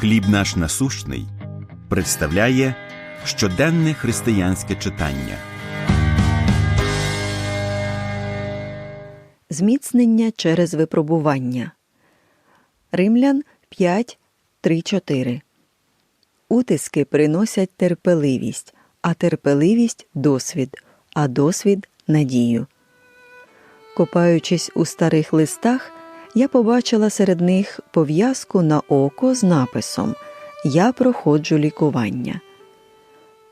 Хліб наш насущний представляє щоденне християнське читання. Зміцнення через випробування. Римлян 5, 3, 4. Утиски приносять терпеливість, а терпеливість досвід, а досвід надію. Копаючись у старих листах, я побачила серед них пов'язку на око з написом Я проходжу лікування.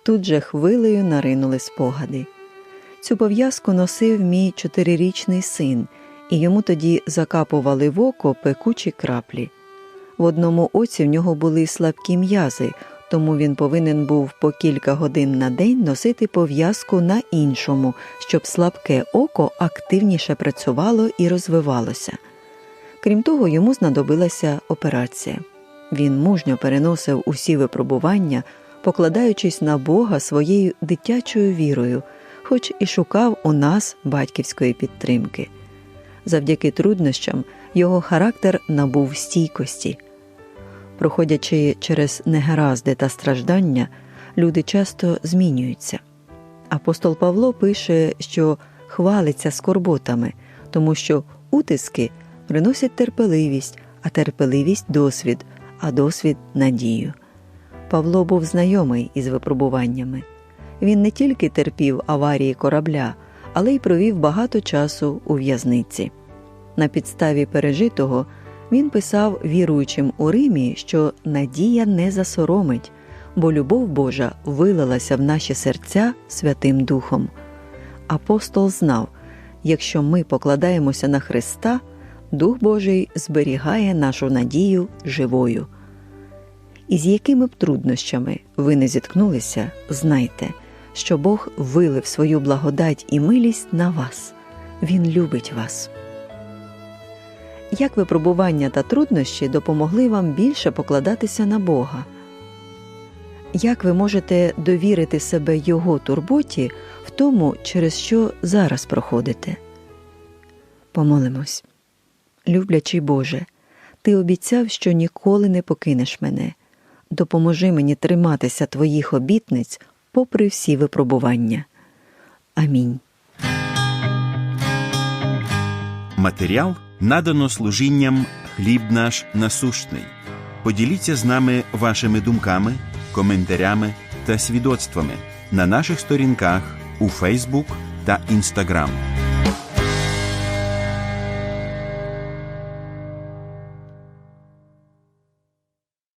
Тут же хвилею наринули спогади. Цю пов'язку носив мій чотирирічний син, і йому тоді закапували в око пекучі краплі. В одному оці в нього були слабкі м'язи, тому він повинен був по кілька годин на день носити пов'язку на іншому, щоб слабке око активніше працювало і розвивалося. Крім того, йому знадобилася операція. Він мужньо переносив усі випробування, покладаючись на Бога своєю дитячою вірою, хоч і шукав у нас батьківської підтримки. Завдяки труднощам його характер набув стійкості. Проходячи через негаразди та страждання, люди часто змінюються. Апостол Павло пише, що хвалиться скорботами, тому що утиски приносять терпеливість, а терпеливість досвід, а досвід надію. Павло був знайомий із випробуваннями. Він не тільки терпів аварії корабля, але й провів багато часу у в'язниці. На підставі пережитого він писав віруючим у Римі, що надія не засоромить, бо любов Божа вилилася в наші серця Святим Духом. Апостол знав, якщо ми покладаємося на Христа, Дух Божий зберігає нашу надію живою. І з якими б труднощами ви не зіткнулися, знайте, що Бог вилив свою благодать і милість на вас. Він любить вас. Як випробування та труднощі допомогли вам більше покладатися на Бога? Як ви можете довірити себе Його турботі в тому, через що зараз проходите? Помолимось. Люблячий Боже, Ти обіцяв, що ніколи не покинеш мене. Допоможи мені триматися Твоїх обітниць попри всі випробування. Амінь. Матеріал надано служінням Хліб наш насущний. Поділіться з нами вашими думками, коментарями та свідоцтвами на наших сторінках у Фейсбук та Інстаграм.